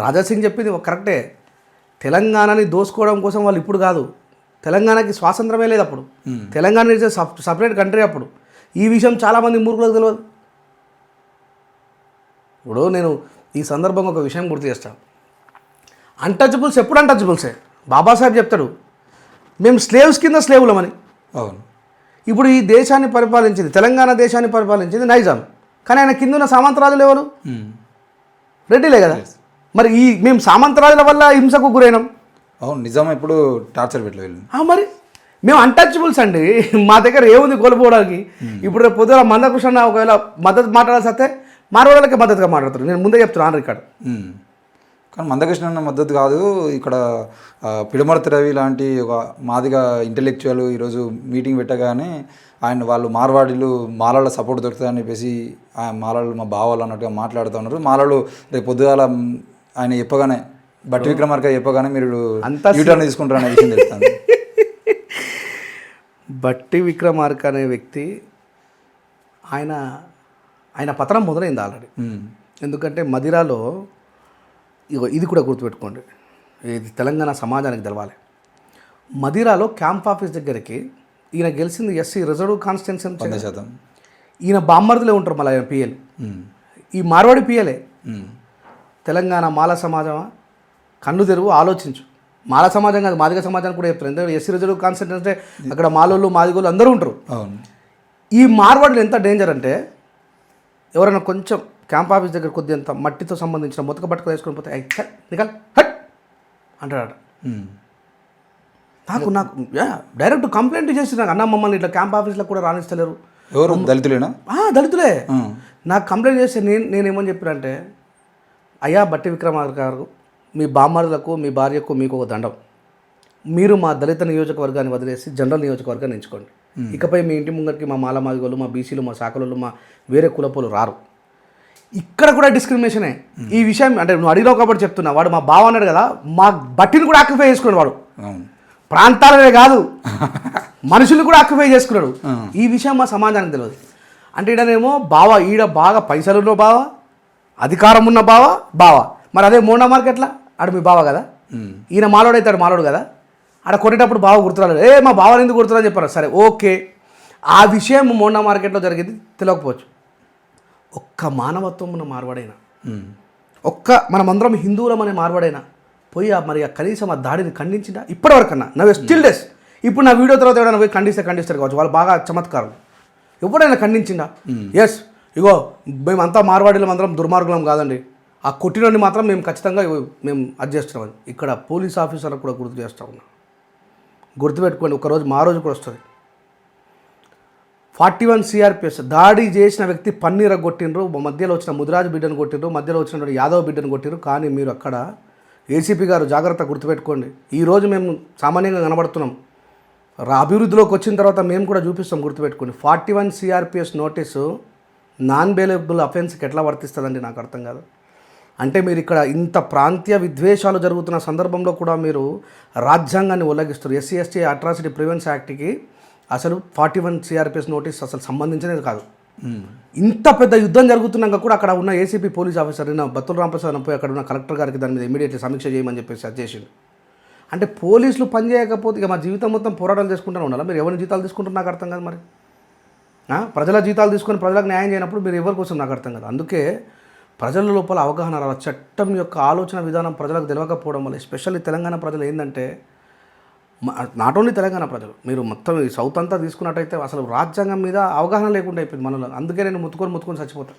రాజాసింగ్ చెప్పింది ఒక కరెక్టే. తెలంగాణని దోసుకోవడం కోసం వాళ్ళు ఇప్పుడు కాదు. తెలంగాణకి స్వాతంత్రమే లేదు అప్పుడు. తెలంగాణ ఇస్ సపరేట్ కంట్రీ అప్పుడు. ఈ విషయం చాలామంది మూర్ఖులకు తెలియదు ఇప్పుడు నేను ఈ సందర్భంగా ఒక విషయం గుర్తు చేస్తాను అన్టచబుల్స్ ఎప్పుడు అన్టచబుల్సే బాబాసాహెబ్ చెప్తాడు. మేము స్లేవ్స్ కింద స్లేవులమని అవును. ఇప్పుడు ఈ దేశాన్ని పరిపాలించింది తెలంగాణ దేశాన్ని పరిపాలించింది నైజాం. కానీ ఆయన కింద ఉన్న సామంతరాజులు ఎవరు. రెడ్డిలే కదా. మరి ఈ మేము సామంతరాజుల వల్ల హింసకు గురైనాం. అవును నిజం ఎప్పుడు టార్చర్ పెట్టలే మరి మేము అన్టచబుల్స్ అండి. మా దగ్గర ఏముంది కోల్పోవడానికి? ఇప్పుడు రేపు పొద్దున మందకృష్ణ ఒకవేళ మద్దతు మాట్లాడాల్సి వస్తే మార్వాడలకి మద్దతుగా మాట్లాడతారు నేను ముందే చెప్తున్నాను రికార్డు. కానీ మందకృష్ణ అన్న మద్దతు కాదు. ఇక్కడ పిడమర్తి రవి లాంటి ఒక మాదిగా ఇంటెలెక్చువల్ ఈరోజు మీటింగ్ పెట్టగానే ఆయన వాళ్ళు మార్వాడీలు మాలల సపోర్ట్ దొరుకుతుందని చెప్పేసి ఆ మాలలు మా బావాలు అన్నట్టుగా మాట్లాడుతూ ఉన్నారు. మాలలు రేపు పొద్దుగాల ఆయన చెప్పగానే బట్టి విక్రమార్క చెప్పగానే మీరు అంతా యూటర్న్ తీసుకుంటారు అనే విషయం తెలుస్తాను బట్టి విక్రమార్క అనే వ్యక్తి ఆయన ఆయన పతనం మొదలైంది ఆల్రెడీ ఎందుకంటే మదిరాలో ఇది కూడా గుర్తుపెట్టుకోండి. ఇది తెలంగాణ సమాజానికి తెలవాలి. మదిరాలో క్యాంప్ ఆఫీస్ దగ్గరికి ఈయన గెలిచింది ఎస్సీ రిజర్వ్ కాన్స్టిట్యున్సీ శాతం. ఈయన బామ్మర్దులే ఉంటారు మళ్ళీ ఆయన పిఎల్. ఈ మార్వాడి పిఎలే. తెలంగాణ మాల సమాజమా? కన్ను తెరువు ఆలోచించు. మాల సమాజం కాదు మాదిగ సమాజానికి కూడా చెప్తారు. ఎందుకంటే ఎస్సీ రిజర్వ్ కాన్స్టిట్యూన్సీ అంటే అక్కడ మాలోళ్ళు మాదిగోళ్ళు అందరూ ఉంటారు. ఈ మార్వాడులు ఎంత డేంజర్ అంటే ఎవరైనా కొంచెం క్యాంప్ ఆఫీస్ దగ్గర కొద్దిగా ఎంత మట్టితో సంబంధించిన మొతక బట్టక వేసుకొని పోతే "ఐ, ఛ, నికల్ హట్! అంటాడు. నాకు నాకు డైరెక్ట్ కంప్లైంట్ చేసి నాకు. అన్న మమ్మల్ని ఇట్లా క్యాంప్ ఆఫీస్లో కూడా రాణిస్తలేరు. ఎవరు? దళితులేనా? ఆ, దళితులే. నాకు కంప్లైంట్ చేస్తే నేను నేనేమని చెప్పానంటే అయ్యా బట్టి విక్రమార్క గారు మీ బామ్మరులకు మీ భార్యకు మీకు ఒక దండం. మీరు మా దళిత నియోజకవర్గాన్ని వదిలేసి జనరల్ నియోజకవర్గాన్ని ఎంచుకోండి. ఇకపై మీ ఇంటి ముంగటికి మా మాల మాదిగోళ్ళు మా బీసీలు మా శాఖలు మా వేరే కులపోలు రారు. ఇక్కడ కూడా డిస్క్రిమినేషనే. ఈ విషయం అంటే నువ్వు అడిగినావు కాబట్టి చెప్తున్నా. వాడు మా బావ అన్నాడు కదా మా బట్టిని కూడా ఆక్యుపై చేసుకున్నాడు వాడు. ప్రాంతాలనే కాదు. మనుషులు కూడా ఆక్యుపై చేసుకున్నాడు. ఈ విషయం మా సమాజానికి తెలియదు. అంటే ఈడనేమో బావ ఈడ బాగా పైసలున్న బావ అధికారం ఉన్న బావ బావ. మరి అదే మోండా మార్కెట్లా ఆడు మీ బావ కదా. ఈయన మాలోడు అవుతాడు మాలోడు కదా? ఆడ కొట్టేటప్పుడు బావ గుర్తురాలేదు. ఏ మా బావని ఎందుకు గుర్తురాని చెప్పారు. సరే ఓకే. ఆ విషయం మోండా మార్కెట్లో జరిగింది తెలియకపోవచ్చు ఒక్క మానవత్వం ఉన్న మార్వాడైనా. ఒక్క మనమందరం హిందువులం అనే మార్వాడైనా పోయి ఆ మరి ఆ కనీసం ఆ దాడిని ఖండించిందా ఇప్పటివరకన్నా. నవ్వే స్టిల్ డేస్ ఇప్పుడు నా వీడియో తర్వాత ఎవరైనా పోయి ఖండిస్తే ఖండిస్తారు కావచ్చు. వాళ్ళు బాగా చమత్కారం ఎప్పుడైనా ఖండించిందా ఎస్ ఇగో మేమంతా మార్వాడీలం అందరం దుర్మార్గులం కాదండి. ఆ కొట్టినోడిని మాత్రం మేము ఖచ్చితంగా మేము అది చేస్తున్నాం ఇక్కడ పోలీస్ ఆఫీసర్లకు కూడా గుర్తు చేస్తూ ఉన్నాం. గుర్తుపెట్టుకోండి ఒకరోజు మా రోజు కూడా వస్తుంది. ఫార్టీ వన్ సిఆర్పిఎస్ దాడి చేసిన వ్యక్తి పన్నీర కొట్టిండ్రు మధ్యలో వచ్చిన ముదిరాజు బిడ్డను కొట్టిండ్రు మధ్యలో వచ్చినటువంటి యాదవ్ బిడ్డను కొట్టిండ్రు కానీ మీరు అక్కడ ఏసీపీ గారు జాగ్రత్త గుర్తుపెట్టుకోండి. ఈరోజు మేము సామాన్యంగా కనబడుతున్నాం. రా అభివృద్ధిలోకి వచ్చిన తర్వాత మేము కూడా చూపిస్తాం గుర్తుపెట్టుకోండి. Forty one CRPS notice non bailable అఫెన్స్కి ఎట్లా వర్తిస్తుందండి నాకు అర్థం కాదు. అంటే మీరు ఇక్కడ ఇంత ప్రాంతీయ విద్వేషాలు జరుగుతున్న సందర్భంలో కూడా మీరు రాజ్యాంగాన్ని ఉల్లంఘిస్తారు ఎస్సీ ఎస్టీ అట్రాసిటీ ప్రివెన్స్ యాక్ట్కి అసలు ఫార్టీ వన్ సిఆర్పిఎస్ నోటీస్ అసలు సంబంధించినది కాదు. మ్మ్. ఇంత పెద్ద యుద్ధం జరుగుతున్నాక కూడా అక్కడ ఉన్న ఏసీపీ పోలీస్ ఆఫీసర్ నిన్న బత్తుల రామప్రసాద్ పోయి అక్కడ ఉన్న కలెక్టర్ గారికి దాని మీద ఇమీడియట్లీ సమీక్ష చేయమని చెప్పేసి చేసిండు. అంటే పోలీసులు పని చేయకపోతే ఇక మా జీవితం మొత్తం పోరాటాలు చేసుకుంటూనే ఉండాలి? మీరు ఎవరి జీతాలు తీసుకుంటారు నాకు అర్థం కాదు మరి? ప్రజల జీతాలు తీసుకొని ప్రజలకు న్యాయం చేయనప్పుడు మీరు ఎవరి కోసం నాకు అర్థం కదా. అందుకే ప్రజల లోపల అవగాహన రావాలి. చట్టం యొక్క ఆలోచన విధానం ప్రజలకు తెలియకపోవడం వల్ల ఎస్పెషల్లీ తెలంగాణ ప్రజలు ఏంటంటే నాట్ ఓన్లీ తెలంగాణ ప్రజలు మీరు మొత్తం ఈ సౌత్ అంతా తీసుకున్నట్టయితే అసలు రాజ్యాంగం మీద అవగాహన లేకుండా అయిపోయింది మనలో. అందుకే నేను ముత్తుకొని ముత్తుకొని చచ్చిపోతాను